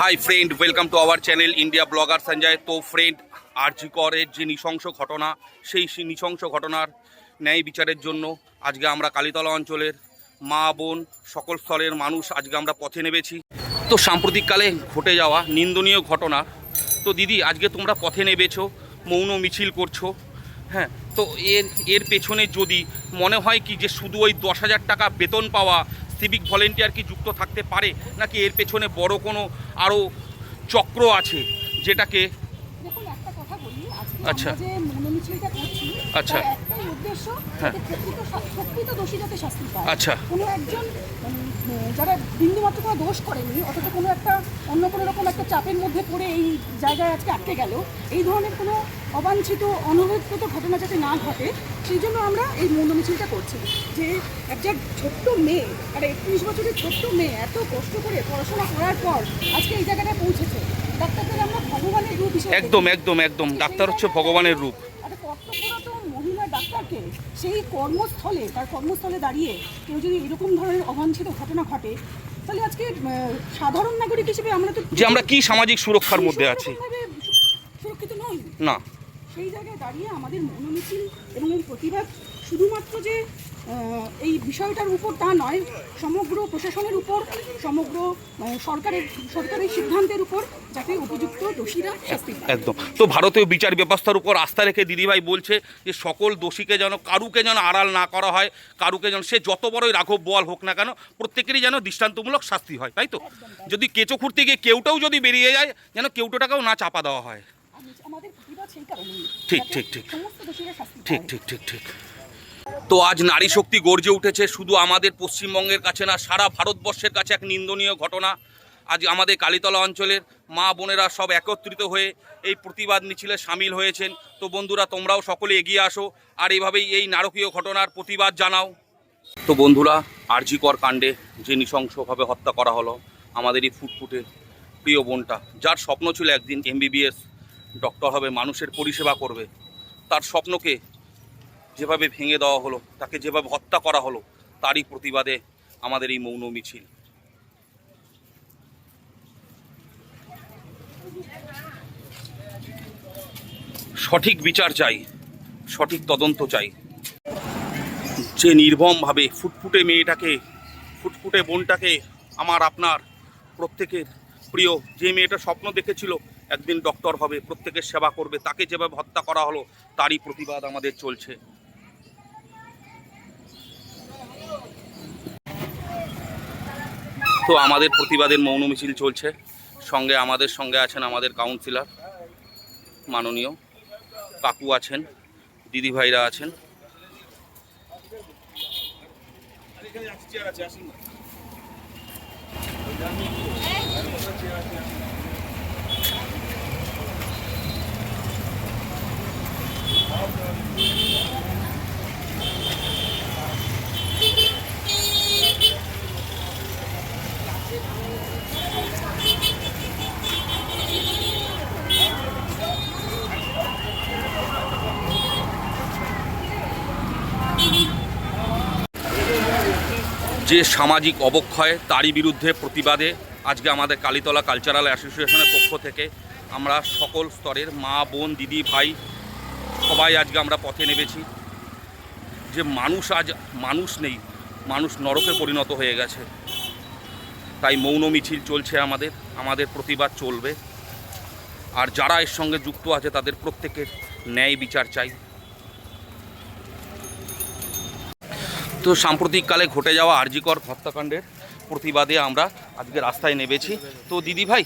Hi friend welcome to our channel India blogger Sanjay তো friend আরজি করের যে নৃশংস ঘটনা, সেই নৃশংস ঘটনার ন্যায় বিচারের জন্য আজকে আমরা কালীতলা অঞ্চলের মা, বোন, সকল স্তরের মানুষ আজকে আমরা পথে নেমেছি। তো সাম্প্রতিককালে ঘটে যাওয়া নিন্দনীয় ঘটনা। তো দিদি, আজকে তোমরা পথে নেমেছো, মৌন মিছিল করছ হ্যাঁ? তো এর এর পেছনে যদি মনে হয় কি যে শুধু ওই দশ হাজার টাকা বেতন পাওয়া সিভিক ভলেন্টিয়ার কি যুক্ত থাকতে পারে নাকি এর পেছনে বড় কোনো আরও চক্র আছে যেটাকে আচ্ছা। আচ্ছা। হ্যাঁ। আচ্ছা। উম, যারা বিন্দুমাত্র কোনো দোষ করেনি অথচ কোনো একটা অন্য কোনো রকম একটা চাপের মধ্যে পড়ে এই জায়গায় আজকে আটকে গেল এই ধরনের কোনো অবাঞ্ছিত অনভিপ্রেত ঘটনা যাতে না ঘটে সেই জন্য আমরা এই মনোমিছিলটা করছি। যে একটা ছোট্ট মেয়ে আর একত্রিশ বছরের ছোট্ট মেয়ে এত কষ্ট করে পড়াশোনা করার পর আজকে এই জায়গাটায় পৌঁছেছে। ডাক্তারদের আমরা ভগবানের রূপ একদম একদম একদম। ডাক্তার হচ্ছে ভগবানের রূপ। একটা কর্তব্যরত মহিলা সেই কর্মস্থলে তার কর্মস্থলে দাঁড়িয়ে কেউ যদি এরকম ধরনের অবাঞ্ছিত ঘটনা ঘটে তাহলে আজকে সাধারণ নাগরিক হিসেবে আমরা তো যে আমরা কি সামাজিক সুরক্ষার মধ্যে আছি? সুরক্ষিত নই। না। সেই জায়গায় দাঁড়িয়ে আমাদের মনোমিছিল এবং প্রতিবাদ শুধুমাত্র যে এই বিষয়টার উপর তা নয় সমগ্র প্রশাসনের উপর সমগ্র সরকারের সরকারের সিদ্ধান্তের উপর যাতে উপযুক্ত দোষীরা শাস্তি একদম। তো ভারতীয় বিচার ব্যবস্থার উপর আস্থা রেখে দিদিভাই বলছে যে সকল দোষীকে যেন কারুকে যেন আড়াল না করা হয় কারুকে যেন সে যত বড়ই রাঘব বোয়াল হোক না কেন প্রত্যেকেরই যেন দৃষ্টান্তমূলক শাস্তি হয় তাই তো? যদি কেঁচো খুঁড়তে গিয়ে কেউটাও যদি বেরিয়ে যায় যেন কেউটোটাকেও না চাপা দেওয়া হয়। ঠিক, ঠিক, ঠিক। ঠিক ঠিক ঠিক ঠিক। তো আজ নারী শক্তি গর্জে উঠেছে, শুধু আমাদের পশ্চিমবঙ্গের কাছে না, সারা ভারতবর্ষের কাছে এক নিন্দনীয় ঘটনা। আজ আমাদের কালীতলা অঞ্চলের মা বোনেরা সব একত্রিত হয়ে এই প্রতিবাদ মিছিলে সামিল হয়েছেন। তো বন্ধুরা, তোমরাও সকলে এগিয়ে আসো আর এইভাবেই এই নারকীয় ঘটনার প্রতিবাদ জানাও। তো বন্ধুরা আরজিকর কাণ্ডে যে নৃশংসভাবে হত্যা করা হলো আমাদের এই ফুটফুটে প্রিয় বোনটা, যার স্বপ্ন ছিল একদিন এমবিবিএস ডক্টর হবে, মানুষের পরিষেবা করবে, তার স্বপ্নকে যেভাবে ভেঙে দেওয়া হলো, তাকে যেভাবে হত্যা করা হলো, তারই প্রতিবাদে আমাদের এই মৌন মিছিল। সঠিক বিচার চাই, সঠিক তদন্ত চাই। যে নির্মমভাবে ফুটফুটে মেয়েটাকে, ফুটফুটে বোনটাকে, আমার আপনার প্রত্যেকের প্রিয় যে মেয়েটা স্বপ্ন দেখেছিল, একদিন ডক্টর হবে, প্রত্যেকের সেবা করবে, তাকে যেভাবে হত্যা করা হলো, তারই প্রতিবাদ আমাদের চলছে। তো আমাদের প্রতিবাদের মৌন মিছিল চলছে। সঙ্গে আমাদের সঙ্গে আছেন আমাদের কাউন্সিলর মাননীয় কাকু আছেন দিদিভাইরা আছেন। যে সামাজিক অবক্ষয় তারই বিরুদ্ধে প্রতিবাদে আজকে আমাদের কালীতলা কালচারাল অ্যাসোসিয়েশনের পক্ষ থেকে আমরা সকল স্তরের মা, বোন, দিদি, ভাই সবাই আজকে আমরা পথে নেমেছি। যে মানুষ আজ, মানুষ নেই, মানুষ নরকে পরিণত হয়ে গেছে। তাই মৌন মিছিল চলছে আমাদের আমাদের প্রতিবাদ চলবে। আর যারা এর সঙ্গে যুক্ত আছে তাদের প্রত্যেকের ন্যায় বিচার চাই। তো সাম্প্রতিককালে ঘটে যাওয়া আরজিকর হত্যাকাণ্ডের প্রতিবাদে আমরা আজকে রাস্তায় নেমেছি। তো দিদি ভাই,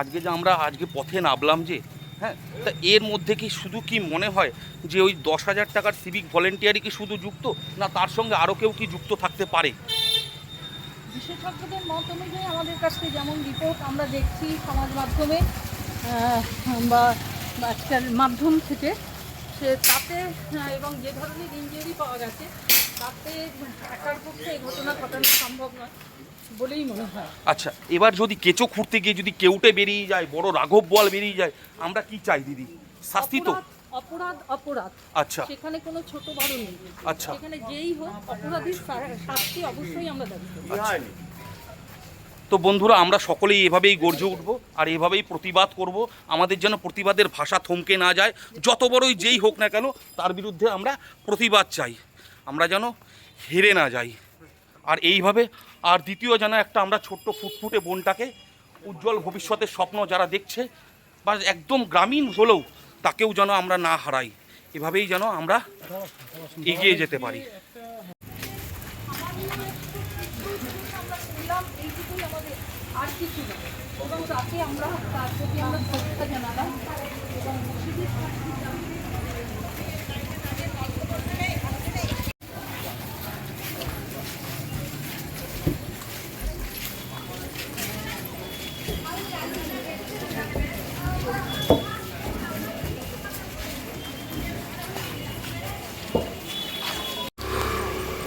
আজকে যে আমরা আজকে পথে নামলাম যে হ্যাঁ তা এর মধ্যে কি শুধু কি মনে হয় যে ওই দশ হাজার টাকার সিভিক ভলেন্টিয়ারই কি শুধু যুক্ত, না তার সঙ্গে আরও কেউ কি যুক্ত থাকতে পারে? বিশেষজ্ঞদের মত অনুযায়ী আমাদের কাছ যেমন রিপোর্ট আমরা দেখছি সমাজ মাধ্যমে বা আজকাল মাধ্যম থেকে, সে তাতে এবং যে ধরনের ইঞ্জুরি পাওয়া গেছে তাতে একার পক্ষে এই ঘটনা ঘটানো সম্ভব নয় বলেই মনে হয়। আচ্ছা এবার যদি কেঁচো খুঁড়তে গিয়ে যদি কেউটে বেরিয়ে যায় বড় রাঘব বল বেরিয়ে যায় আমরা কি চাই দিদি? শাস্তি তো। অপরাধ- অপরাধ আচ্ছা। সেখানে কোনো ছোট বড় নেই। আচ্ছা। সেখানে যেই হোক অপরাধীর শাস্তি অবশ্যই আমরা দাবি। করি তো বন্ধুরা আমরা সকলেই এভাবেই গর্জে উঠব আর এভাবেই প্রতিবাদ করব। আমাদের যেন প্রতিবাদের ভাষা থমকে না যায়। যত বড়ই যেই হোক না কেন তার বিরুদ্ধে আমরা প্রতিবাদ চাই। আমরা যেন হেরে না যাই। আর এইভাবে আর দ্বিতীয় যেন একটা আমরা ছোট্ট ফুটফুটে বোনটাকে উজ্জ্বল ভবিষ্যতের স্বপ্ন যারা দেখছে বা একদম গ্রামীণ হলেও তাকেও যেন আমরা না হারাই। এভাবেই যেন আমরা এগিয়ে যেতে পারি। আমরা তার প্রতি আমরা জানালাম এবং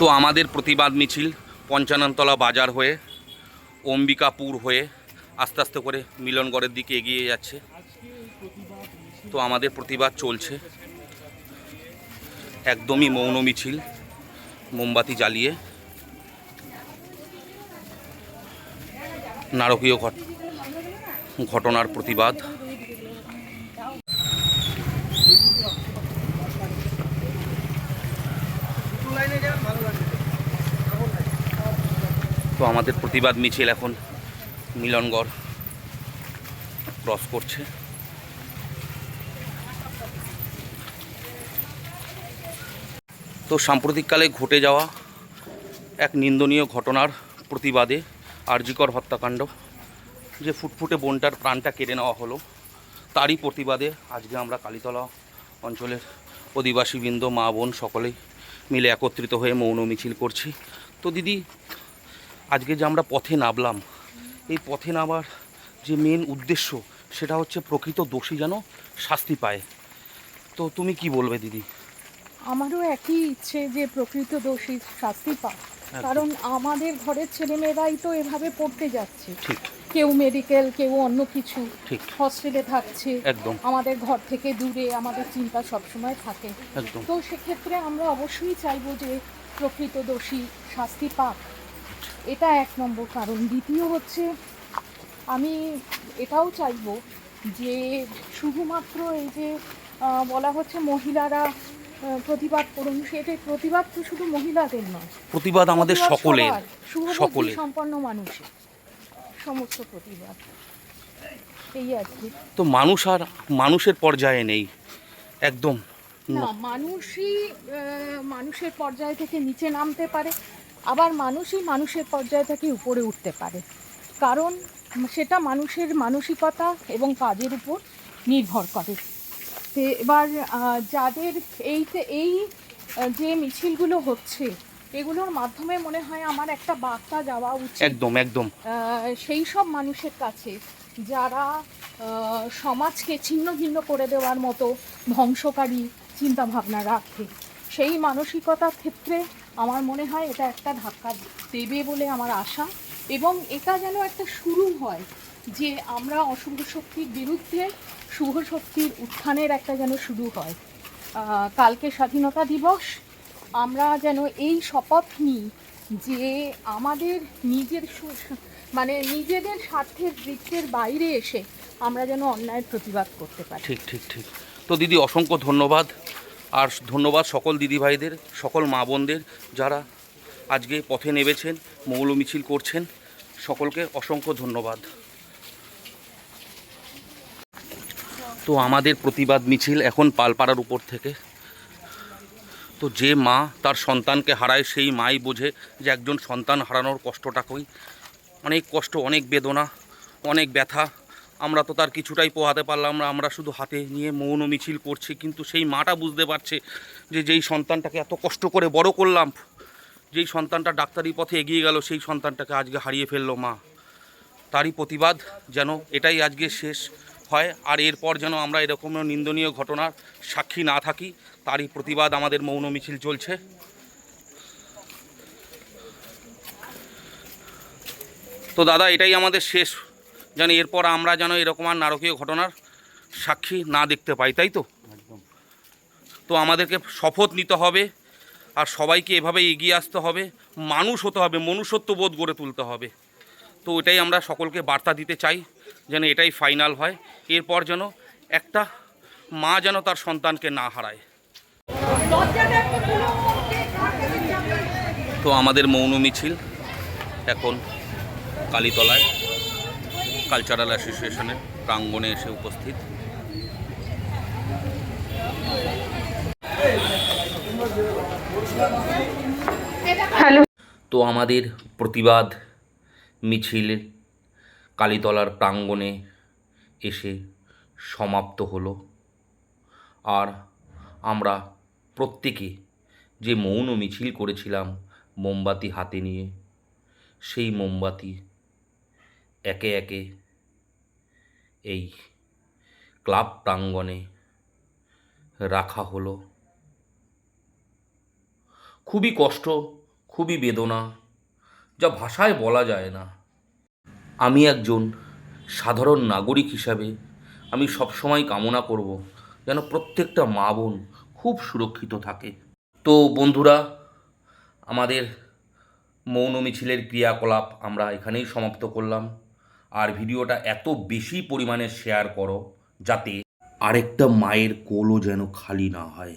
তো আমাদের প্রতিবাদ মিছিল পঞ্চাননতলা বাজার হয়ে, অম্বিকাপুর হয়ে আস্তে আস্তে করে মিলনগড়ের দিকে এগিয়ে যাচ্ছে। তো আমাদের প্রতিবাদ চলছে। একদমই মৌন মিছিল, মোমবাতি জ্বালিয়ে। নারকীয় ঘট ঘটনার প্রতিবাদ। তো আমাদের প্রতিবাদ মিছিল এখন মিলনগড় ক্রস করছে। তো সাম্প্রতিককালে ঘটে যাওয়া এক নিন্দনীয় ঘটনার প্রতিবাদে আরজিকর হত্যাকাণ্ড, যে ফুটফুটে বোনটার প্রাণটা কেড়ে নেওয়া হলো, তারই প্রতিবাদে আজকে আমরা কালীতলা অঞ্চলের অধিবাসীবৃন্দ, মা, বোন সকলেই মিলে একত্রিত হয়ে মৌন মিছিল করছি। তো দিদি আজকে যে আমরা পথে নামলাম এই পথে নামার যে মেন উদ্দেশ্য সেটা হচ্ছে প্রকৃত দোষী যেন শাস্তি পায়। তো তুমি কি বলবে দিদি? আমারও একই ইচ্ছে যে প্রকৃত দোষী শাস্তি পাক। কারণ আমাদের ঘরের ছেলেমেয়েরাই তো এভাবে পড়তে যাচ্ছে। ঠিক। কেউ মেডিকেল কেউ অন্য কিছু। ঠিক। হস্টেলে থাকছে। একদম। আমাদের ঘর থেকে দূরে আমাদের চিন্তা সবসময় থাকে। একদম। তো সেক্ষেত্রে আমরা অবশ্যই চাইব যে প্রকৃত দোষী শাস্তি পাক। এটা এক নম্বর কারণ। দ্বিতীয় হচ্ছে আমি এটাও চাইব যে শুধুমাত্র এই যে বলা হচ্ছে মহিলারা প্রতিবাদ করুন সেটা প্রতিবাদ তো শুধু মহিলাদের নয়। প্রতিবাদ আমাদের সকলের সকলের। সম্পন্ন মানুষের সমস্ত প্রতিবাদ। এই আর কি। তো মানুষ আর মানুষের পর্যায়ে নেই একদম। না মানুষই মানুষের পর্যায় থেকে নিচে নামতে পারে। আবার মানুষই মানুষের পর্যায় থেকে উপরে উঠতে পারে। কারণ সেটা মানুষের মানসিকতা এবং কাজের উপর নির্ভর করে। তো এবার যাদের এই এই যে মিছিলগুলো হচ্ছে এগুলোর মাধ্যমে মনে হয় আমার একটা বার্তা যাওয়া উচিত। একদম একদম। সেই সব মানুষের কাছে যারা সমাজকে ছিন্ন ভিন্ন করে দেওয়ার মতো ধ্বংসকারী চিন্তাভাবনা রাখে সেই মানসিকতার ক্ষেত্রে আমার মনে হয় এটা একটা ধাক্কা দেবে বলে আমার আশা এবং এটা যেন একটা শুরু হয় যে আমরা অশুভ শক্তির বিরুদ্ধে শুভ শক্তির উত্থানের একটা যেন শুরু হয়। কালকে স্বাধীনতা দিবস, আমরা যেন এই শপথ নিই যে আমাদের নিজের মানে নিজেদের স্বার্থের বৃত্তের বাইরে এসে আমরা যেন অন্যায়ের প্রতিবাদ করতে পারি। ঠিক ঠিক ঠিক। তো দিদি, অসংখ্য ধন্যবাদ। আর ধন্যবাদ সকল দিদিভাইদের, সকল মা বোনদের যারা আজকে পথে নেমেছেন, মৌল মিছিল করছেন। সকলকে অসংখ্য ধন্যবাদ। তো আমাদের প্রতিবাদ মিছিল এখন পালপাড়ার উপর থেকে। তো যে মা তার সন্তানকে হারায়, সেই মাই বোঝে যে একজন সন্তান হারানোর কষ্টটাকেই অনেক কষ্ট, অনেক বেদনা, অনেক ব্যথা আমরা তো তার কিছুটাই পোহাতে পারলাম না, আমরা শুধু হাতে নিয়ে মৌন মিছিল করছি, কিন্তু সেই মাটা বুঝতে পারছে যে যেই সন্তানটাকে এত কষ্ট করে বড় করলাম, যেই সন্তানটা ডাক্তারি পথে এগিয়ে গেল, সেই সন্তানটাকে আজকে হারিয়ে ফেলল মা। তারই প্রতিবাদ যেন এটাই আজকে শেষ হয়, আর এরপর যেন আমরা এরকম নিন্দনীয় ঘটনার সাক্ষী না থাকি, তারই প্রতিবাদ আমাদের মৌন মিছিল চলছে। তো দাদা, এটাই আমাদের শেষ যেন এরপর আমরা যেন এরকম আর নারকীয় ঘটনার সাক্ষী না দেখতে পাই তাই তো? তো আমাদেরকে শপথ নিতে হবে আর সবাইকে এভাবে এগিয়ে আসতে হবে মানুষ হতে হবে মনুষ্যত্ব বোধ গড়ে তুলতে হবে। তো এটাই আমরা সকলকে বার্তা দিতে চাই যেন এটাই ফাইনাল হয় এরপর যেন একটা মা যেন তার সন্তানকে না হারায়। তো আমাদের মৌন মিছিল এখন কালীতলায়। কালচারাল অ্যাসোসিয়েশনের প্রাঙ্গণে এসে উপস্থিত। তো আমাদের প্রতিবাদ মিছিল কালীতলার প্রাঙ্গণে এসে সমাপ্ত হলো। আর আমরা প্রত্যেকে যে মৌন মিছিল করেছিলাম মোমবাতি হাতে নিয়ে সেই মোমবাতি একে একে এই ক্লাব প্রাঙ্গণে রাখা হলো। খুবই কষ্ট, খুবই বেদনা, যা ভাষায় বলা যায় না। আমি একজন সাধারণ নাগরিক হিসাবে আমি সবসময় কামনা করব যেন প্রত্যেকটা মা বোন খুব সুরক্ষিত থাকে। তো বন্ধুরা, আমাদের মৌন মিছিলের ক্রিয়াকলাপ আমরা এখানেই সমাপ্ত করলাম। আর ভিডিওটা এত বেশি পরিমাণে শেয়ার করো যাতে আরেকটা মায়ের কোলও যেন খালি না হয়।